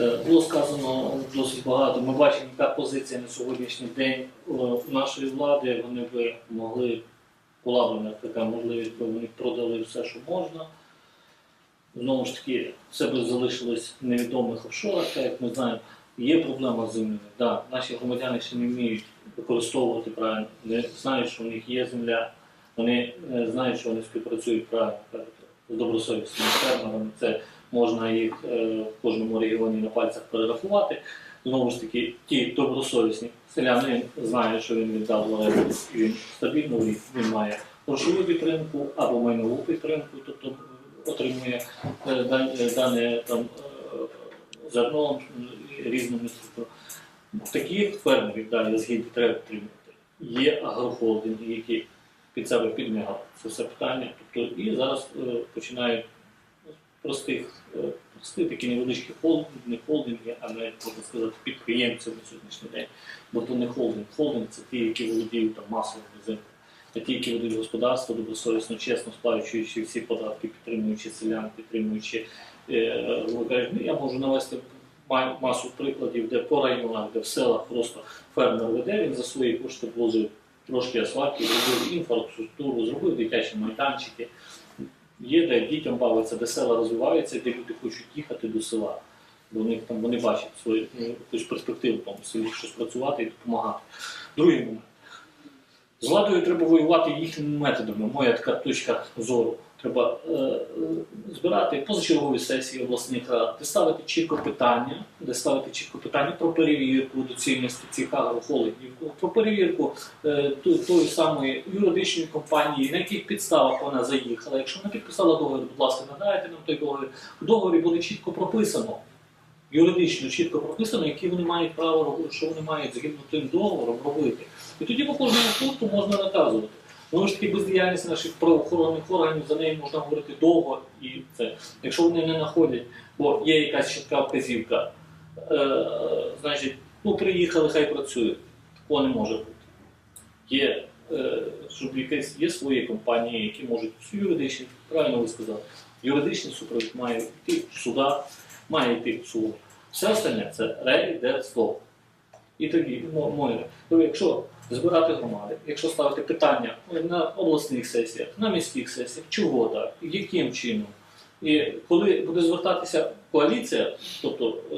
Е, Було сказано досить багато. Ми бачимо, яка позиція на сьогоднішній день е, нашої влади. Вони би могли, була б така можливість, бо вони продали все, що можна. Знову ж таки, це би залишилось в невідомих офшорах, так як ми знаємо. Є проблема з землею. Да, наші громадяни ще не вміють використовувати правильно, не знають, що в них є земля, вони е, знають, що вони співпрацюють правильно з добросовісними фермерами. Можна їх е, в кожному регіоні на пальцях перерахувати. Знову ж таки, ті добросовісні селяни знають, що він віддав в і він стабільно він, має грошову підтримку або майнову підтримку, тобто отримує е, е, дане там зерно різними структурами. Таких фермерів далі згідно треба підтримувати. Є агрохолдинги, які під себе підмягали це все питання. Тобто, і зараз починають простих, е, прості такі невеличкі холдинги, не холдинги, а навіть можна сказати підприємці на сьогоднішній день. Бо то не холдинг. Холдинг це ті, які володіють там масовими землями. А ті, які ведуть господарство добросовісно, чесно сплачуючи всі податки, підтримуючи селян, підтримуючи, е, ну, я можу навести масу прикладів, де по районах, де в селах просто фермер веде, він за свої кошти вложив трошки асфальту, зробив інфраструктуру, зробив дитячі майданчики. Є де дітям бавиться, де села розвиваються, де люди хочуть їхати до села. Бо вони там вони бачать свою ну, якусь перспективу в селі щось працювати і допомагати. Другий момент. З владою треба воювати їхніми методами. Моя така точка зору. Треба е, е, збирати позачергові сесії обласних рад, де ставити чітко питання, де ставити чітко питання про перевірку доцільності цих агрохолдингів, про перевірку е, тої самої юридичної компанії, на яких підставах вона заїхала. Якщо вона підписала договір, будь ласка, надайте нам той договір. В договорі буде чітко прописано, юридично чітко прописано, які вони мають право робити, що вони мають згідно тим договором робити. І тоді по кожному пункту можна наказувати. Знову ж таки, бездіяльність наших правоохоронних органів за неї можна говорити довго і це. Якщо вони не знаходять, бо є якась чітка вказівка, е, значить, ну приїхали, хай працюють. Такого не може бути. Є, е, щоб якесь, є свої компанії, які можуть юридичні, правильно ви сказали, юридичний супровід має йти в судах, має йти в суд. Все остальне це рейдерство. І тоді, мо- моє, то якщо збирати громади, якщо ставити питання на обласних сесіях, на міських сесіях, чого так, яким чином, і коли буде звертатися коаліція, тобто е,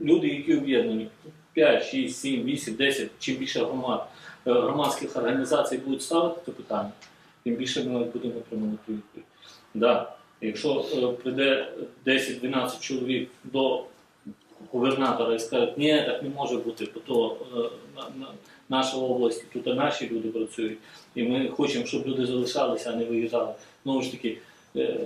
люди, які об'єднані, 5, 6, 7, 8, 10, чим більше громад, е, громадських організацій будуть ставити це питання, тим більше ми будемо отримувати відповідь. Да. Якщо е, прийде 10-12 чоловік до губернатора і скажуть, ні, так не може бути, бо то е, на, на, наша область, тут наші люди працюють, і ми хочемо, щоб люди залишалися, а не виїжджали. Знову ж таки, е,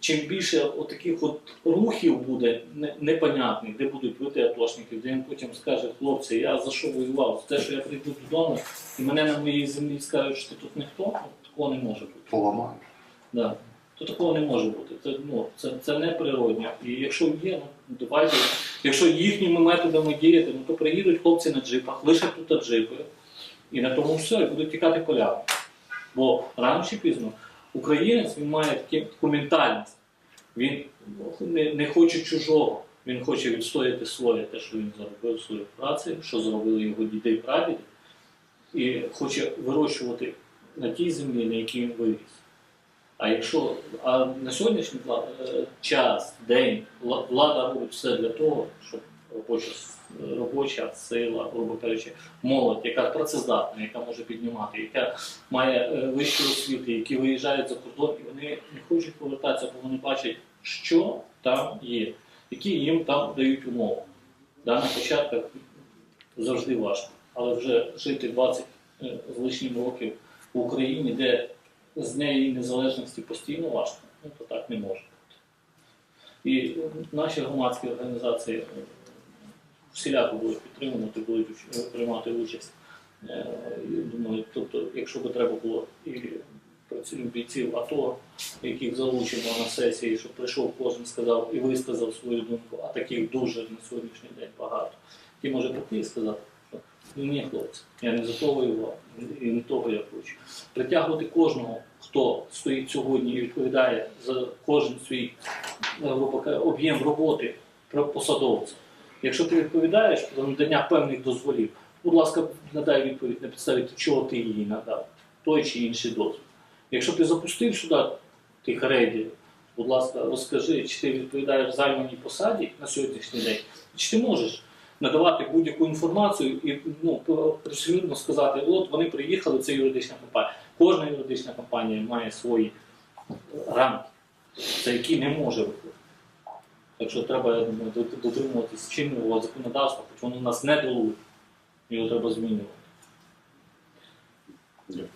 чим більше от таких от рухів буде не- непонятних, де будуть бити атошників, де він потім скаже, хлопці, я за що воював? За те, що я прийду додому, і мене на моїй землі скажуть, що ти тут ніхто, ну, такого не може бути. Поламають. Да. То такого не може бути. Це, ну, це, це не природньо. І якщо є, ну давайте. Якщо їхніми методами діяти, ну то приїдуть хлопці на джипах, лишать тут джипи, і на тому все, і будуть тікати полями. Бо рано чи пізно українець він має таку ментальність. Він не, не хоче чужого. Він хоче відстояти своє, те, що він заробив свою працю, що зробили його діти і прадіди, і хоче вирощувати на тій землі, на якій він виріс. А якщо а на сьогоднішній е, час, день влада робить все для того, щоб робоча, робоча сила, грубо кажучи, молодь, яка працездатна, яка може піднімати, яка має е, вищу освіту, які виїжджають за кордон, і вони не хочуть повертатися, бо вони бачать, що там є, які їм там дають умови. Да, на початках завжди важко, але вже жити 20 е, з лишнім років в Україні, де з неї незалежності постійно важко, ну то так не може бути. І наші громадські організації е, всіляко будуть підтримувати, будуть приймати участь. Е, Думаю, тобто, якщо би треба було і бійців АТО, яких залучимо на сесії, щоб прийшов кожен сказав і висказав свою думку, а таких дуже на сьогоднішній день багато. Ті може прийти і сказати, що «Ну, ні, хлопці, я не за то воював, і не того я хочу. Притягувати кожного, хто стоїть сьогодні і відповідає за кожен свій е, об'єм роботи посадовця. Якщо ти відповідаєш про надання певних дозволів, будь ласка, надай відповідь на підставі чого ти її надав, той чи інший дозвіл. Якщо ти запустив сюди тих рейдів, будь ласка, розкажи, чи ти відповідаєш займаній посаді на сьогоднішній день, чи ти можеш надавати будь-яку інформацію і ну, присилюдно сказати, от вони приїхали, це юридична компанія. Кожна юридична компанія має свої рамки, за які не може виходити. Так що треба, я думаю, дот- дотримуватись чинного законодавства, хоч воно нас не долує. Його треба змінювати. Дякую.